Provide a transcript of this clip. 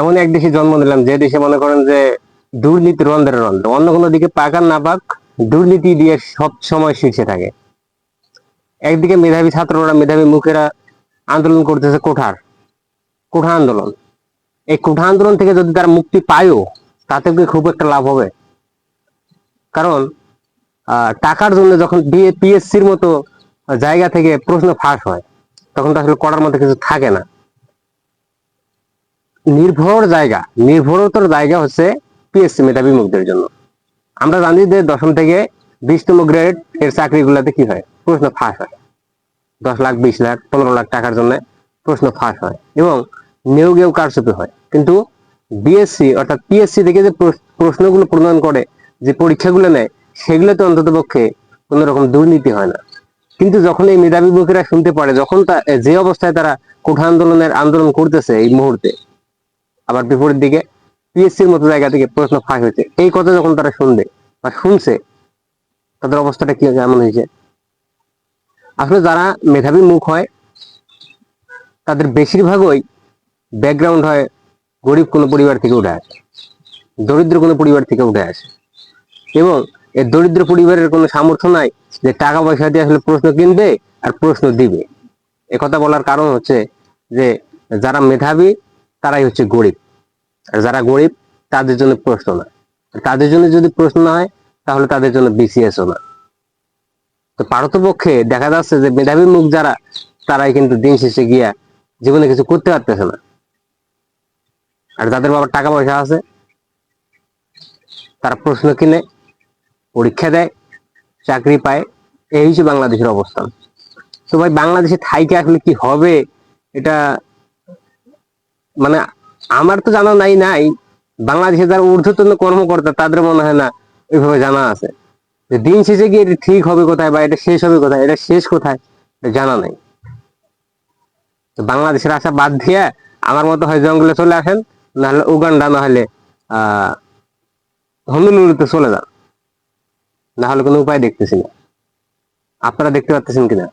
এমন এক দেশে জন্ম নিলাম, যে দেশে মনে করেন যে দুর্নীতি রন্ধের রন্ধ। অন্য কোনো দিকে পাক না পাক, দুর্নীতি দিয়ে সব সময় শীর্ষে থাকে। একদিকে মেধাবী ছাত্ররা, মেধাবী মুখেরা আন্দোলন করতেছে কোঠার, কোঠা আন্দোলন। এই কোঠা আন্দোলন থেকে যদি তারা মুক্তি পায়ও তাতে কি খুব একটা লাভ হবে? কারণ টাকার জন্য যখন বিএ, পিএসসির মতো জায়গা থেকে প্রশ্ন ফাঁস হয়, তখন তো আসলে করার মতো কিছু থাকে না। নির্ভর জায়গা, নির্ভরতর জায়গা হচ্ছে পিএসসি মেধাবী মুখদের জন্য। আমরা জানি যে দশম থেকে বিশতম গ্রেড এর চাকরিগুলোতে কি হয়? প্রশ্ন ফাঁস হয়। দশ লাখ, বিশ লাখ, পনেরো লাখ টাকার জন্য প্রশ্ন ফাঁস হয় এবং নিয়োগেও কারচুপি হয়। কিন্তু বিএসসি অর্থাৎ পিএসসি থেকে যে প্রশ- প্রশ্নগুলো প্রদান করে, যে পরীক্ষাগুলো নেয়, সেগুলোতে অন্তত পক্ষে কোনো রকম দুর্নীতি হয় না। কিন্তু যখন এই মেধাবী মুখেরা শুনতে পারে, যখন যে অবস্থায় তারা কোঠা আন্দোলনের আন্দোলন করতেছে এই মুহূর্তে আবার বিপরীত দিকে পিএসসির মতো জায়গা থেকে প্রশ্ন ফাঁস হয়েছে। এই কথা যখন তারা শুনবে বা শুনছে, তাদের অবস্থাটা কি কেমন হয়েছে। আসলে যারা মেধাবী মুখ হয়, তাদের বেশিরভাগই ব্যাকগ্রাউন্ড হয় গরিব কোনো পরিবার থেকে উঠে আসে, দরিদ্র কোনো পরিবার থেকে উঠে আসে। এবং এই দরিদ্র পরিবারের কোনো সামর্থ্য নাই যে টাকা পয়সা দিয়ে আসলে প্রশ্ন কিনবে আর প্রশ্ন দিবে। কথা বলার কারণ হচ্ছে যে যারা মেধাবী তারাই হচ্ছে গরিব। আর যারা গরিব, তাদের জন্য প্রশ্ন না। তাদের জন্য যদি প্রশ্ন না হয়, তাহলে তাদের জন্য বিসিএসও না। তো পারতপক্ষে দেখা যাচ্ছে যে মেধাবী মুখ যারা, তারাই কিন্তু দিন শেষে গিয়া জীবনে কিছু করতে পারতেছে না। আর যাদের বাবার টাকা পয়সা আছে, তারা প্রশ্ন কিনে, পরীক্ষা দেয়, চাকরি পায়, এই হচ্ছে বাংলাদেশের অবস্থান। তো ভাই, বাংলাদেশে থাইকে আসলে কি হবে? এটা মানে আমার তো জানা নাই নাই। বাংলাদেশে যারা ঊর্ধ্বতন কর্মকর্তা, তাদের মনে হয় না ওইভাবে জানা আছে। দিন শেষে গিয়ে এটা ঠিক হবে কোথায় বা এটা শেষ হবে কোথায়, এটা শেষ কোথায় জানা নাই। বাংলাদেশের আশা বাদ দিয়ে আমার মতো হয় জঙ্গলে চলে আসেন, নাহলে উগান্ডা না হলে আহ, হনুলুলুতে চলে যান। না হলে কোনো উপায় দেখতেছি না। আপনারা দেখতে পাচ্ছেন কিনা?